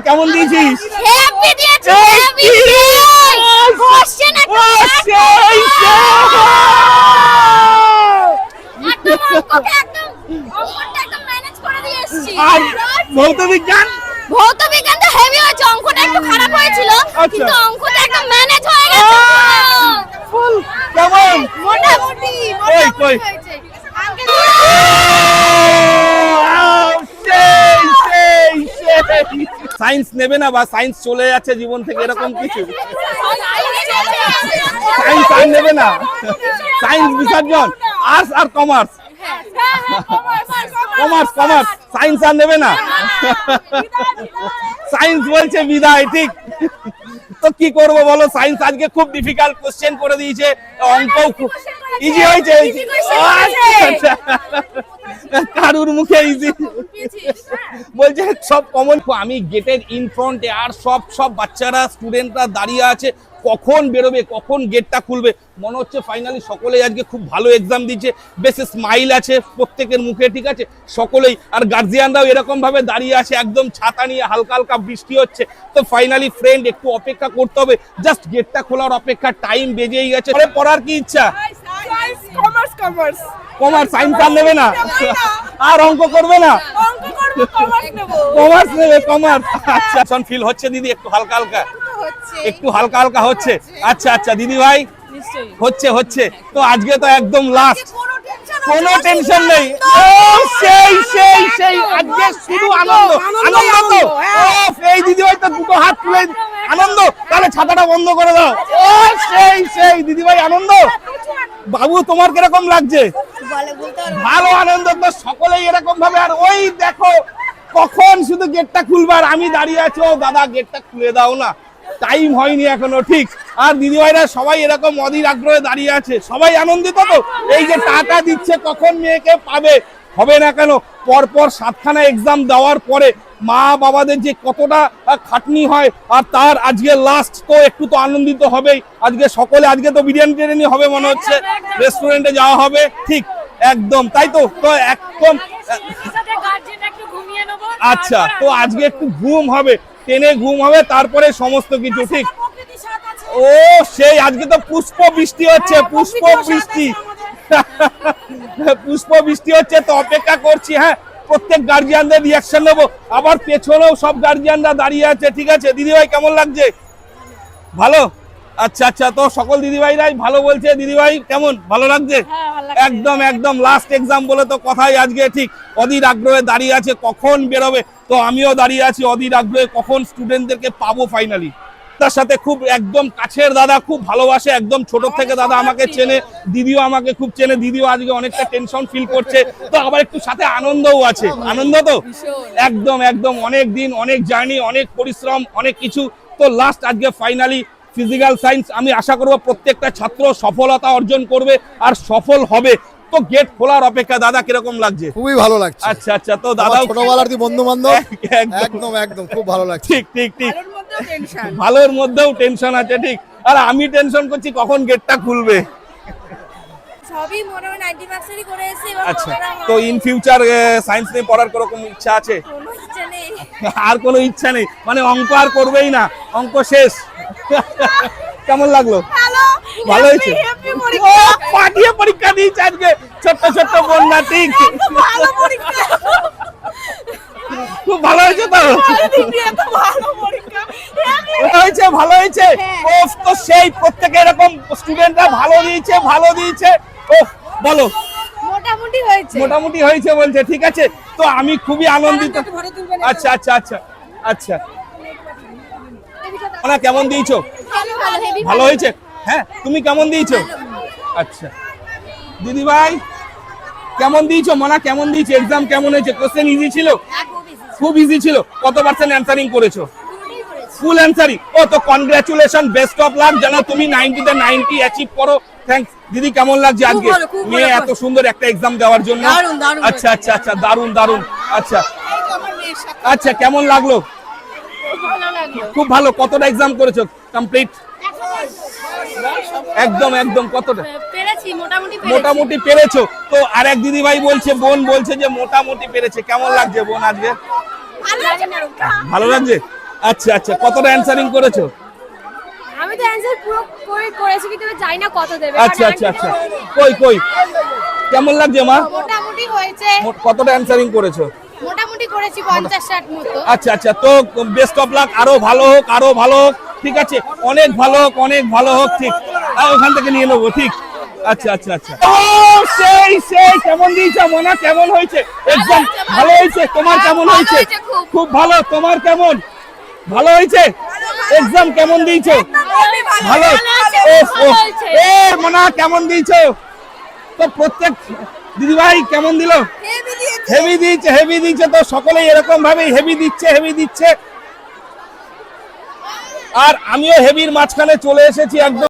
কেমন দিয়েছিস দিয়েছে? কোশ্চেন। আর ভৌত বিজ্ঞান ভৌত বিজ্ঞান তো হেভি হয়েছে অঙ্কটা একটু খারাপ হয়েছিল আচ্ছা। কিন্তু অঙ্কটা একদম ম্যানেজ হয়ে গেছে কেমন মোটামুটি কই? হয়েছে সায়েন্স নেবে না বা সায়েন্স চলে যাচ্ছে জীবন থেকে এরকম কিছু? সায়েন্স আর নেবে না? সায়েন্স বিসর্জন আর্টস আর কমার্স। কমার্স কমার্স সায়েন্স আর নেবে না? সায়েন্স বলছে বিদায় ঠিক। তো কি করব বলো? সায়েন্স আজকে খুব ডিফিকাল্ট কোশ্চেন করে দিয়েছে অঙ্ক ইজি হয়েছে। আচ্ছা। কারুর মুখে ইজি বলছে সব কমন আমি গেটের ইন ফ্রন্টে আর সব সব বাচ্চারা স্টুডেন্টরা দাঁড়িয়ে আছে। কখন বেরোবে কখন গেটটা খুলবে? মনে হচ্ছে ফাইনালি সকলে আজকে খুব ভালো এক্সাম দিচ্ছে। বেশ স্মাইল আছে প্রত্যেকের মুখে ঠিক আছে? সকলেই আর গার্জিয়ানরাও এরকম ভাবে দাঁড়িয়ে আছে একদম ছাতা নিয়ে হালকা হালকা বৃষ্টি হচ্ছে। তো ফাইনালি ফ্রেন্ড একটু অপেক্ষা করতে হবে। জাস্ট গেটটা খোলার অপেক্ষা টাইম বেজেই গেছে। পরে পড়ার কি ইচ্ছা? কমার্স কমার্স কমার্স সায়েন্স আর নেবে না? আর অঙ্ক করবে না? অঙ্ক কমার্স নেবে কমার্স আচ্ছা এখন ফিল হচ্ছে দিদি একটু হালকা হালকা। হচ্ছে। একটু হালকা হালকা হচ্ছে। আচ্ছা আচ্ছা দিদি ভাই? হচ্ছে হচ্ছে। তো আজকে তো একদম লাস্ট কোনো টেনশন নেই। ও সেই সেই সেই। আজকে শুধু আনন্দ। আনন্দ তো। ও এই দিদি ভাই তো দুটো হাত তুলে আনন্দ তাহলে ছাতাটা বন্ধ করে দাও। ও সেই সেই দিদি ভাই আনন্দ। বাবু তোমার কীরকম লাগছে? ভালো আনন্দ তো সকলেই এরকম ভাবে আর ওই দেখো কখন শুধু গেটটা খুলবার আমি দাঁড়িয়ে আছি ও দাদা গেটটা খুলে দাও না। টাইম হয়নি এখনও ঠিক। আর দিদিভাইরা সবাই এরকম অধীর আগ্রহে দাঁড়িয়ে আছে সবাই আনন্দিত তো? এই যে টাকা দিচ্ছে কখন মেয়েকে পাবে? হবে না কেন? পরপর সাতখানা এক্সাম দেওয়ার পরে মা বাবাদের যে কতটা খাটনি হয় আর তার আজকে লাস্ট তো একটু তো আনন্দিত হবেই। আজকে সকলে আজকে তো বিরিয়ানি টিরিয়ানি হবে মনে হচ্ছে। রেস্টুরেন্টে যাওয়া হবে ঠিক। একদম তাই তো? তো একদম আচ্ছা তো আজকে একটু ঘুম হবে ট্রেনে ঘুম হবে তারপরে সমস্ত কিছু ঠিক? আছে। ও সেই আজকে তো পুষ্প বৃষ্টি হচ্ছে হ্যাঁ, পুষ্প বৃষ্টি। পুষ্প বৃষ্টি হচ্ছে তো অপেক্ষা করছি হ্যাঁ প্রত্যেক গার্জিয়ানদের রিয়াকশন নেব। আবার পেছনেও সব গার্জিয়ানরা দাঁড়িয়ে আছে ঠিক আছে? দিদিভাই কেমন লাগছে? ভালো? আচ্ছা আচ্ছা তো সকল দিদিভাইরাই ভালো বলছে। দিদিভাই কেমন? ভালো লাগছে? একদম একদম লাস্ট এক্সাম বলে তো কথাই আজকে ঠিক। অধীর আগ্রহে দাঁড়িয়ে আছে কখন বেরোবে? তো আমিও দাঁড়িয়ে আছি অধীর আগ্রহে কখন স্টুডেন্টদেরকে পাবো ফাইনালি তার সাথে খুব একদম কাছের দাদা খুব ভালোবাসে একদম ছোট থেকে দাদা আমাকে চেনে দিদিও আমাকে খুব চেনে দিদিও আজকে অনেকটা টেনশন ফিল করছে। তো আবার একটু সাথে আনন্দও আছে। আনন্দ তো? একদম একদম অনেক দিন অনেক জার্নি অনেক পরিশ্রম অনেক কিছু। তো লাস্ট আজকে ফাইনালি ফিজিক্যাল সায়েন্স আমি আশা করব প্রত্যেকটা ছাত্র সফলতা অর্জন করবে আর সফল হবে। তো গেট খোলার অপেক্ষা দাদা কীরকম লাগছে? খুবই ভালো লাগছে। আচ্ছা আচ্ছা তো দাদা ছোটবেলার দি বন্ধু বান্ধব একদম। একদম খুব ভালো লাগছে। ঠিক ঠিক ঠিক। এর মধ্যেও টেনশন ভালোর মধ্যেও টেনশন আছে ঠিক। আর আমি টেনশন করছি কখন গেটটা খুলবে। সবই মোটামুটি নাইনটি পার্সেন্টই করে এসেছি আচ্ছা তো ইন ফিউচার সায়েন্স নিয়ে পড়ার কোনো ইচ্ছা আছে? কোনো ইচ্ছা নেই। আর কোনো ইচ্ছা নেই। মানে অঙ্ক আর করবেই না। অঙ্ক শেষ। কেমন লাগল? ভালো। হয়েছে? পাঠিয়ে পরীক্ষা দিয়েছে আজকে। ছোট্ট ছোট্ট বন্যা ঠিক। খুব ভালো হয়েছে তো? হয়েছে ভালো হয়েছে। ও তো সেই প্রত্যেকে এরকম স্টুডেন্টরা ভালো দিয়েছে ভালো দিয়েছে। ও বলো। মোটামুটি হয়েছে। মোটামুটি হয়েছে বলছে ঠিক আছে? তো আমি খুবই আনন্দিত। আচ্ছা আচ্ছা আচ্ছা আচ্ছা। ওনা কেমন দিয়েছ? ভালো হয়েছে? হ্যাঁ তুমি কেমন দিয়েছ? আচ্ছা। দিদি ভাই কেমন দিয়েছ? মনা কেমন দিয়েছ? এক্সাম কেমন হয়েছে? কোশ্চেন ইজি ছিল? খুব ইজি ছিল। কত পার্সেন্ট অ্যান্সারিং করেছ? ফুল অ্যান্সারিং ও তো কনগ্রাচুলেশন বেস্ট অফ লাক যেন তুমি 90 তে 90 অ্যাচিভ করো। থ্যাঙ্কস দিদি কেমন লাগছে আজকে? মেয়ে এত সুন্দর একটা এক্সাম দেওয়ার জন্য। আচ্ছা আচ্ছা আচ্ছা দারুণ দারুণ। আচ্ছা। আমার মেয়ের সাথে আচ্ছা কেমন লাগল? খুব ভালো। কতটা এক্সাম করেছ? কমপ্লিট একদম একদম কতটা? মোটামুটি মোটামুটি পেরেছ। তো আর এক দিদি ভাই বলছে বোন বলছে যে মোটামুটি পেরেছে। কেমন লাগছে বোন আজকে? ভালো লাগছে আচ্ছা আচ্ছা কতটা অ্যান্সারিং করেছ? আমি তো অ্যান্সার পুরো করে করেছি কিন্তু জানি না কত দেবে। আচ্ছা আচ্ছা আচ্ছা। কই কই? কেমন লাগছে মা? মোটামুটি হয়েছে। কতটা অ্যান্সারিং করেছ? মোটামুটি করেছি পঞ্চাশ ষাট মতো। আচ্ছা আচ্ছা তো বেস্ট অফ লাক। আরও ভালো হোক আরও ভালো হোক। ঠিক আছে অনেক ভালো হোক অনেক ভালো হোক ঠিক। ওখান থেকে নিয়ে নেব ঠিক। আচ্ছা আচ্ছা আচ্ছা। সেই সেই কেমন দিয়েছ মনা? কেমন হয়েছে? এক্সাম ভালো হয়েছে? তোমার কেমন হয়েছে? খুব। ভালো? তোমার কেমন? ভালো হয়েছে? এক্সাম কেমন দিয়েছ? ভালো। এ মনা কেমন দিয়েছ? তো প্রত্যেক দিদিভাই কেমন দিল? হেভি দিচ্ছে হেভি দিচ্ছে তো সকলেই এরকম ভাবে হেভি দিচ্ছে হেভি দিচ্ছে। আর আমিও হেভির মাঝখানে চলে এসেছি একদম